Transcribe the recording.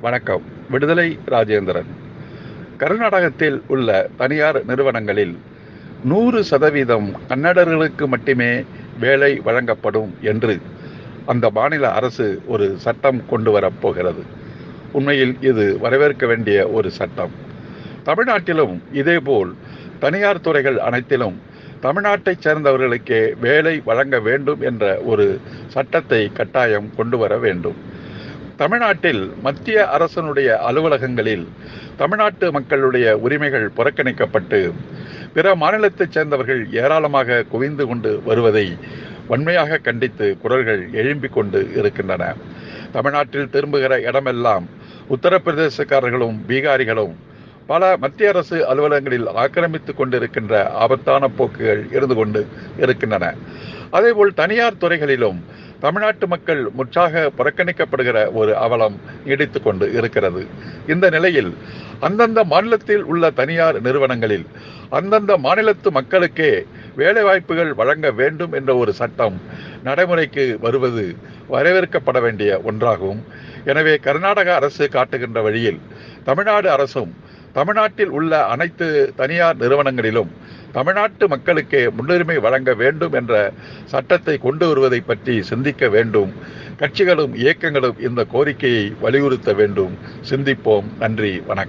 வணக்கம். விடுதலை ராஜேந்திரன். கர்நாடகத்தில் உள்ள தனியார் நிறுவனங்களில் நூறு சதவீதம் கன்னடர்களுக்கு மட்டுமே வேலை வழங்கப்படும் என்று அந்த மாநில அரசு ஒரு சட்டம் கொண்டு வரப்போகிறது உண்மையில் இது வரவேற்க வேண்டிய ஒரு சட்டம். தமிழ்நாட்டிலும் இதேபோல் தனியார் துறைகள் அனைத்திலும் தமிழ்நாட்டைச் சேர்ந்தவர்களுக்கே வேலை வழங்க வேண்டும் என்ற ஒரு சட்டத்தை கட்டாயம் கொண்டு வர வேண்டும். தமிழ்நாட்டில் மத்திய அரசனுடைய அலுவலகங்களில் தமிழ்நாட்டு மக்களுடைய உரிமைகள் புறக்கணிக்கப்பட்டு பிற மாநிலத்தைச் சேர்ந்தவர்கள் ஏராளமாக குவிந்து கொண்டு வருவதை வன்மையாக கண்டித்து குரல்கள் எழும்பிக் கொண்டு இருக்கின்றன. தமிழ்நாட்டில் திரும்புகிற இடமெல்லாம் உத்தரப்பிரதேசக்காரர்களும் பீகாரிகளும் பல மத்திய அரசு அலுவலகங்களில் ஆக்கிரமித்துக் கொண்டிருக்கின்ற ஆபத்தான போக்குகள் இருந்து கொண்டு இருக்கின்றன. அதேபோல் தனியார் துறைகளிலும் தமிழ்நாட்டு மக்கள் முற்றாக புறக்கணிக்கப்படுகிற ஒரு அவலம் நீடித்துக் கொண்டு இருக்கிறது. இந்த நிலையில் அந்தந்த மாநிலத்தில் உள்ள தனியார் நிறுவனங்களில் அந்தந்த மாநிலத்து மக்களுக்கே வேலைவாய்ப்புகள் வழங்க வேண்டும் என்ற ஒரு சட்டம் நடைமுறைக்கு வருவது வரவேற்கப்பட வேண்டிய ஒன்றாகும். எனவே கர்நாடக அரசு காட்டுகின்ற வழியில் தமிழ்நாடு அரசும் தமிழ்நாட்டில் உள்ள அனைத்து தனியார் நிறுவனங்களிலும் தமிழ்நாட்டு மக்களுக்கே முன்னுரிமை வழங்க வேண்டும் என்ற சட்டத்தை கொண்டு வருவதை பற்றி சிந்திக்க வேண்டும். கட்சிகளும் இயக்கங்களும் இந்த கோரிக்கையை வலியுறுத்த வேண்டும். சிந்திப்போம். நன்றி. வணக்கம்.